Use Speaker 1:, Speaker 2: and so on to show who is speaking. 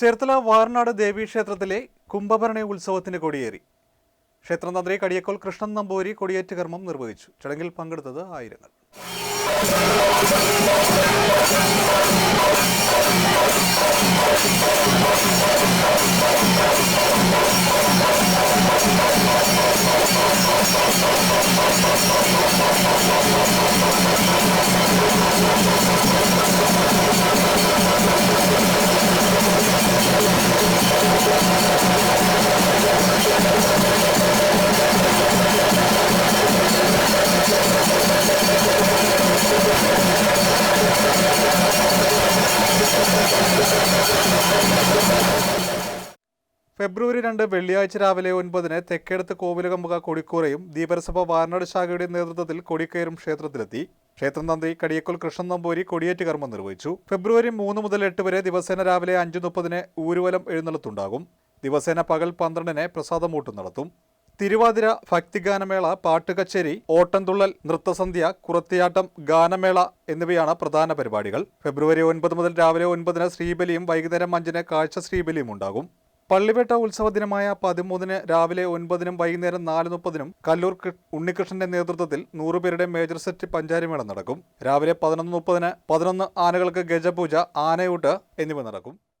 Speaker 1: ചേർത്തല വാർനാട് ദേവീക്ഷേത്രത്തിലെ കുംഭഭരണി ഉത്സവത്തിന് കൊടിയേറി. ക്ഷേത്രതന്ത്രി കടിയക്കോൽ കൃഷ്ണൻ നമ്പൂരി കൊടിയേറ്റ് കർമ്മം നിർവഹിച്ചു. ചടങ്ങിൽ പങ്കെടുത്തത് ആയിരങ്ങൾ. ഫെബ്രുവരി രണ്ട് വെള്ളിയാഴ്ച രാവിലെ ഒൻപതിന് തെക്കേടത്ത് കോവിലകമ്പുക കൊടിക്കൂറയും ദീപരസഭ വാർനാട് ശാഖയുടെ നേതൃത്വത്തിൽ കൊടിക്കയറും ക്ഷേത്രത്തിലെത്തി. ക്ഷേത്രം തന്ത്രി കടിയക്കുൽ കൃഷ്ണൻ നമ്പൂരി കൊടിയേറ്റ് കർമ്മം നിർവഹിച്ചു. ഫെബ്രുവരി മൂന്ന് മുതൽ എട്ട് വരെ ദിവസേന രാവിലെ അഞ്ച് മുപ്പതിന് ഊരുവലം എഴുന്നള്ളത്തുണ്ടാകും. ദിവസേന പകൽ പന്ത്രണ്ടിന് പ്രസാദമൂട്ടും നടത്തും. തിരുവാതിര ഭക്തിഗാനമേള പാട്ടുകച്ചേരി ഓട്ടംതുള്ളൽ നൃത്തസന്ധ്യ കുറത്തിയാട്ടം ഗാനമേള എന്നിവയാണ് പ്രധാന പരിപാടികൾ. ഫെബ്രുവരി ഒൻപത് മുതൽ രാവിലെ ഒൻപതിന് ശ്രീബലിയും വൈകുന്നേരം അഞ്ചിന് കാഴ്ച ശ്രീബലിയും ഉണ്ടാകും. പള്ളിവേട്ട ഉത്സവ ദിനമായ പതിമൂന്നിന് രാവിലെ ഒൻപതിനും വൈകുന്നേരം നാല് മുപ്പതിനും കല്ലൂർ ഉണ്ണികൃഷ്ണന്റെ നേതൃത്വത്തിൽ നൂറുപേരുടെ മേജർ സെറ്റ് പഞ്ചാരിമേളം നടക്കും. രാവിലെ പതിനൊന്ന് മുപ്പതിന് പതിനൊന്ന് ആനകൾക്ക് ഗജപൂജ ആനയൂട്ട് എന്നിവ നടക്കും.